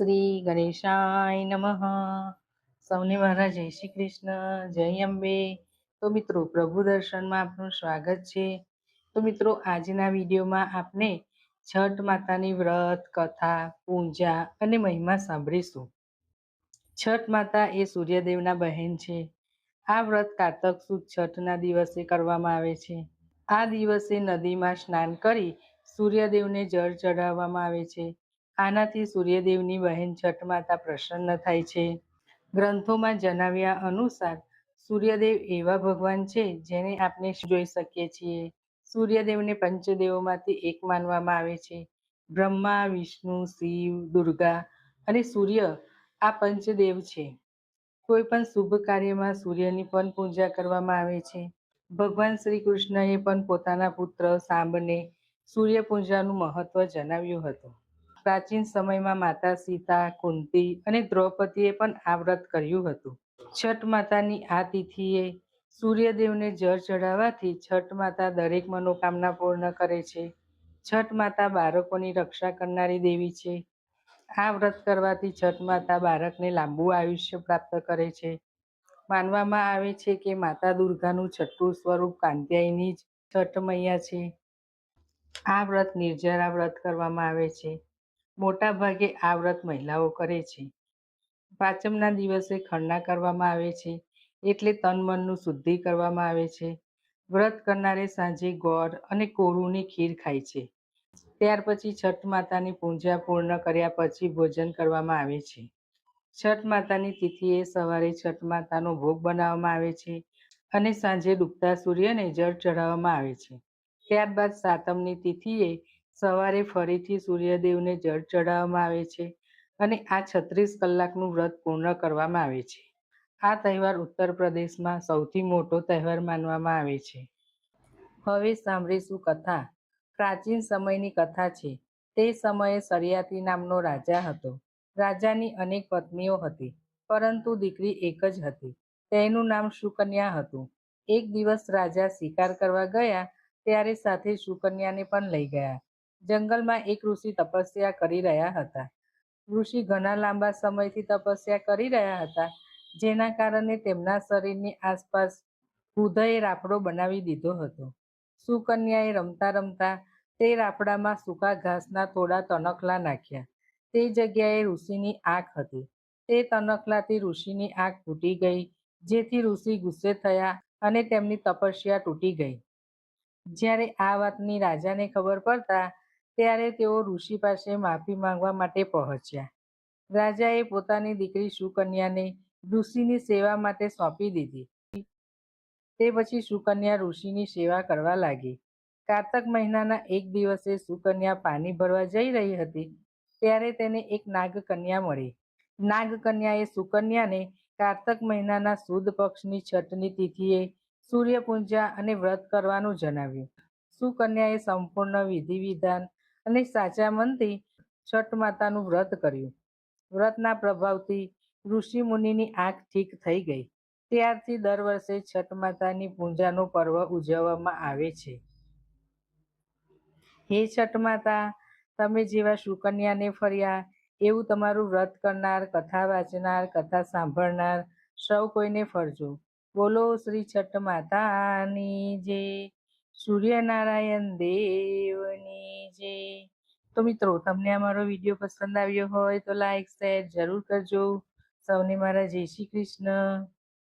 શ્રી ગણેશાય નમઃ. સૌને મારા જય શ્રી કૃષ્ણ, જય અંબે. તો મિત્રો, પ્રભુ દર્શનમાં આપનું સ્વાગત છે. તો મિત્રો, આજના વિડીયોમાં આપણે છઠ માતાની વ્રત, કથા, પૂજા અને મહિમા સાંભળીશું. છઠ માતા એ સૂર્યદેવના બહેન છે. આ વ્રત કારતક સુદ છઠના દિવસે કરવામાં આવે છે. આ દિવસે નદીમાં સ્નાન કરી સૂર્યદેવને જળ ચઢાવવામાં આવે છે. આનાથી સૂર્યદેવની બહેન છઠ માતા પ્રસન્ન થાય છે. ગ્રંથોમાં જણાવ્યા અનુસાર, સૂર્યદેવ એવા ભગવાન છે જેને આપણે જોઈ શકીએ છીએ. સૂર્યદેવને પંચદેવોમાંથી એક માનવામાં આવે છે. બ્રહ્મા, વિષ્ણુ, શિવ, દુર્ગા અને સૂર્ય આ પંચદેવ છે. કોઈ પણ શુભ કાર્યમાં સૂર્યની પણ પૂજા કરવામાં આવે છે. ભગવાન શ્રી કૃષ્ણએ પણ પોતાના પુત્ર સાંબને સૂર્ય પૂજાનું મહત્વ જણાવ્યું હતું. પ્રાચીન સમયમાં માતા સીતા, કુંતી અને દ્રૌપદીએ પણ આ વ્રત કર્યું હતું. છઠ માતાની આ તિથિએ સૂર્યદેવને જળ ચઢાવવાથી છઠ માતા દરેક મનોકામના પૂર્ણ કરે છે. છઠ માતા બાળકોની રક્ષા કરનારી દેવી છે. આ વ્રત કરવાથી છઠ માતા બાળકને લાંબુ આયુષ્ય પ્રાપ્ત કરે છે. માનવામાં આવે છે કે માતા દુર્ગાનું છઠ્ઠું સ્વરૂપ કાંત્યાયની જ છઠ મૈયા છે. આ વ્રત નિર્જરા વ્રત કરવામાં આવે છે. મોટા ભાગે આ વ્રત મહિલાઓ કરે છે. પાંચમના દિવસે ખરણા કરવામાં આવે છે, એટલે તન મનનું શુદ્ધિ કરવામાં આવે છે. વ્રત કરનારે સાંજે ગોળ અને કોરુની ખીર ખાય છે. ત્યાર પછી છઠ માતાની પૂજા પૂર્ણ કર્યા પછી ભોજન કરવામાં આવે છે. છઠ માતાની તિથિએ સવારે છઠ માતાનો ભોગ બનાવવામાં આવે છે અને સાંજે ડૂબતા સૂર્યને જળ ચઢાવવામાં આવે છે. ત્યારબાદ સાતમની તિથિએ સવારે ફરીથી સૂર્યદેવને જળ ચઢાવવામાં આવે છે અને આ છત્રીસ કલાકનું વ્રત પૂર્ણ કરવામાં આવે છે. આ તહેવાર ઉત્તર પ્રદેશમાં સૌથી મોટો તહેવાર માનવામાં આવે છે. હવે સાંભળીશું કથા. પ્રાચીન સમયની કથા છે. તે સમયે સરિયાતી નામનો રાજા હતો. રાજાની અનેક પત્નીઓ હતી, પરંતુ દીકરી એક જ હતી. તેનું નામ સુકન્યા હતું. એક દિવસ રાજા શિકાર કરવા ગયા, ત્યારે સાથે સુકન્યાને પણ લઈ ગયા. જંગલમાં એક ઋષિ તપસ્યા કરી રહ્યા હતા. ઋષિ ઘણા લાંબા સમયથી તપસ્યા કરી રહ્યા હતા, જેના કારણે તેમના શરીરની આસપાસ હૃદયે રાફડો બનાવી દીધો હતો. સુકન્યાએ રમતા રમતા તે રાફડામાં સૂકા ઘાસના થોડા તણખલા નાખ્યા. તે જગ્યાએ ઋષિની આંખ હતી. તે તનખલાથી ઋષિની આંખ તૂટી ગઈ, જેથી ઋષિ ગુસ્સે થયા અને તેમની તપસ્યા તૂટી ગઈ. જ્યારે આ વાતની રાજાને ખબર પડતા ત્યારે તેઓ ઋષિ પાસે માફી માંગવા માટે પહોંચ્યા. રાજાએ પોતાની દીકરી સુકન્યાને ઋષિની સેવા માટે સોંપી દીધી. તે પછી સુકન્યા ઋષિની સેવા કરવા લાગી. કારતક મહિનાના એક દિવસે સુકન્યા પાણી ભરવા જઈ રહી હતી, ત્યારે તેને એક નાગકન્યા મળી. નાગકન્યાએ સુકન્યાને કારતક મહિનાના સુદ પક્ષની છઠની તિથિએ સૂર્યપૂંજા અને વ્રત કરવાનું જણાવ્યું. સુકન્યાએ સંપૂર્ણ વિધિ વિધાન અને સાચા મનથી છઠ માતાનું વ્રત કર્યું. વ્રતના પ્રભાવથી ઋષિ મુનિની આંખ ઠીક થઈ ગઈ. ત્યારથી દર વર્ષે છઠ માતાની પૂજાનો પર્વ ઉજવવામાં આવે છે. હે છઠ માતા, તમે જેવા સુકન્યાને ફર્યા, એવું તમારું વ્રત કરનાર, કથા વાંચનાર, કથા સાંભળનાર સૌ કોઈને ફરજો. બોલો શ્રી છઠ માતાની જે સૂર્યનારાયણ દેવની જે. તો મિત્રો, તમને અમારો વીડિયો પસંદ આવ્યો હોય તો લાઈક શેર જરૂર કરજો. સૌને મારા જય શ્રી કૃષ્ણ.